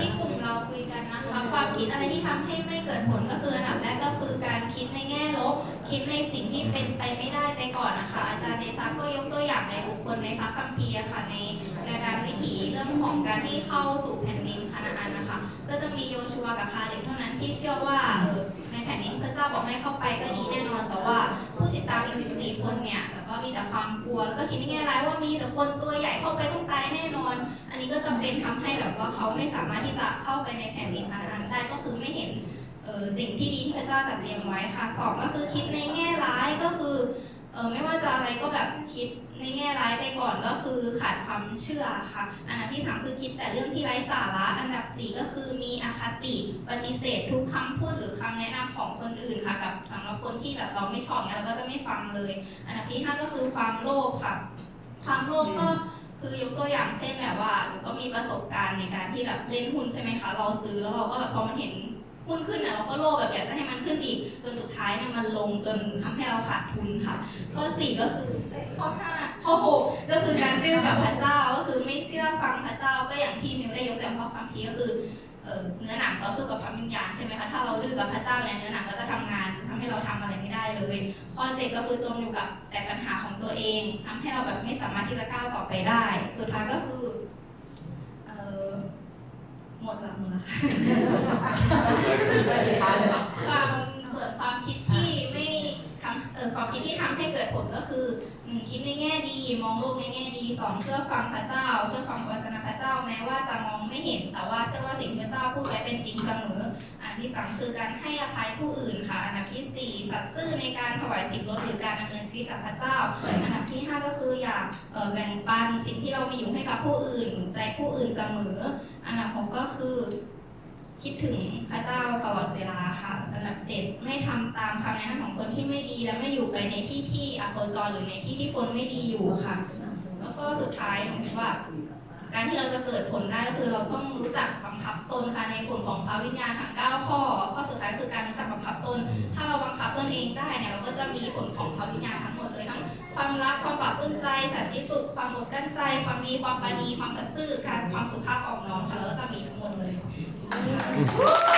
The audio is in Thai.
ที่กลุ่มเราคุยกันนะคะความคิดอะไรที่ทำให้ไม่เกิดผลก็คืออันดับแรกก็คือการคิดในแง่ลบ คิดในสิ่งที่เป็นไปไม่ได้ไปก่อนนะคะ อาจารย์เดชาก็ยกตัวอย่างในบุคคลในพระคัมภีร์ค่ะในกระดานวิถีเรื่องของการที่เข้าสู่แผ่นดินคานาอันนะคะ ก็จะมีโยชูวกับคาเลบเท่านั้นที่เชื่อว่าในแผ่นดินพระเจ้าบอกให้เข้าไปก็ดีแน่นอนแต่ว่าามอีก 14 คนเนี่ยแบบว่ามีแต่ความกลัวก็คิดในแง่ร้ายว่ามีแต่คนตัวใหญ่เข้าไปต้องตายแน่นอน อันนี้ก็จะเป็นทำให้แบบว่าเขาไม่สามารถที่จะเข้าไปในแผ่นดินนาอันได้ก็คือไม่เห็นสิ่งที่ดีที่พระเจ้าจัดเตรียมไว้ค่ะสองก็คือคิดในแง่ร้ายก็คือออไม่ว่า ก็แบบคิดในแง่ร้ายไปก่อนก็คือขาดความเชื่อค่ะ อันดับที่สามคือคิดแต่เรื่องที่ไร้สาระ อันดับสี่ก็คือมีอคติปฏิเสธทุกคำพูดหรือคำแนะนำของคนอื่นค่ะ กับสำหรับคนที่แบบเราไม่ชอบเนี่ยเราก็จะไม่ฟังเลย อันดับที่ห้าก็คือความโลภค่ะ ความโลภก็คือยกตัวอย่างเช่นแบบว่าหนูก็มีประสบการณ์ในการที่แบบเล่นหุ้นใช่ไหมคะ เราซื้อแล้วเราก็แบบพอมันเห็น หุ้นขึ้นอะเราก็โลภแบบอยากจะให้มันขึ้นอีก จนสุดท้ายเนี่ยมันลงจนทำให้เราขาดทุนค่ะ ข้อสี่ก็คือข้อห้าข้อหกก็คือการดื้อกับพระเจ้าก็คือไม่เชื่อฟังพระเจ้าก็อย่างที่มิวได้ยกตัวอย่างข้อความทีก็คือเนื้อหนังต่อสู้กับพระวิญญาณใช่ไหมคะถ้าเราดื้อกับพระเจ้าเนี่ยเนื้อหนังก็จะทำงานทำให้เราทำอะไรไม่ได้เลย ข้อเจ็ดก็คือจมอยู่กับแต่ปัญหาของตัวเองทำให้เราแบบไม่สามารถที่จะก้าวต่อไปได้ สุดท้ายก็คือออหมดละหมดละค่ะ ความส่วนความคิดที่ไม่ทำเออความคิดที่ทำให้เกิดผลก็คือหนึ่งคิดในแง่ดี มองโลกในแง่ดีสองเชื่อฟังพระเจ้า เชื่อฟังพระวจนะพระเจ้าแม้ว่าจะมองไม่เห็น แต่ว่าเชื่อว่าสิ่งที่พระเจ้าพูดไว้เป็นจริงเสมอ อันที่สามคือการให้อภัยผู้อื่นค่ะ อันดับที่สี่สัตย์ซื่อในการถวายสิบลดหรือการดำเนินชีวิตกับพระเจ้า อันดับที่ห้าก็คืออยากแบ่งปันสิ่งที่เรามีอยู่ให้กับผู้อื่นใจผู้อื่นเสมอ อันดับหกก็คือ คิดถึงพระเจ้าตลอดเวลาค่ะอันดับเจ็ดไม่ทำตามคำแนะนำของคนที่ไม่ดี และไม่อยู่ไปในที่ที่อโคจรหรือในที่ที่คนไม่ดีอยู่ค่ะ แล้วก็สุดท้ายผมคิดว่า การที่เราจะเกิดผลได้ก็คือเราต้องรู้จักบังคับตนค่ะในผลของพระวิญญาณทั้ง9ข้อ ข้อสุดท้ายคือการรู้จักบังคับตน ถ้าเราบังคับตนเองได้เนี่ยเราก็จะมีผลของพระวิญญาณทั้งหมดเลยทั้งความรักความปราบปลื้มใจสันติสุขความอดกั้นใจ ความดีความปาณีความสัตย์ซื่อการความสุภาพอ่อนน้อมค่ะ เร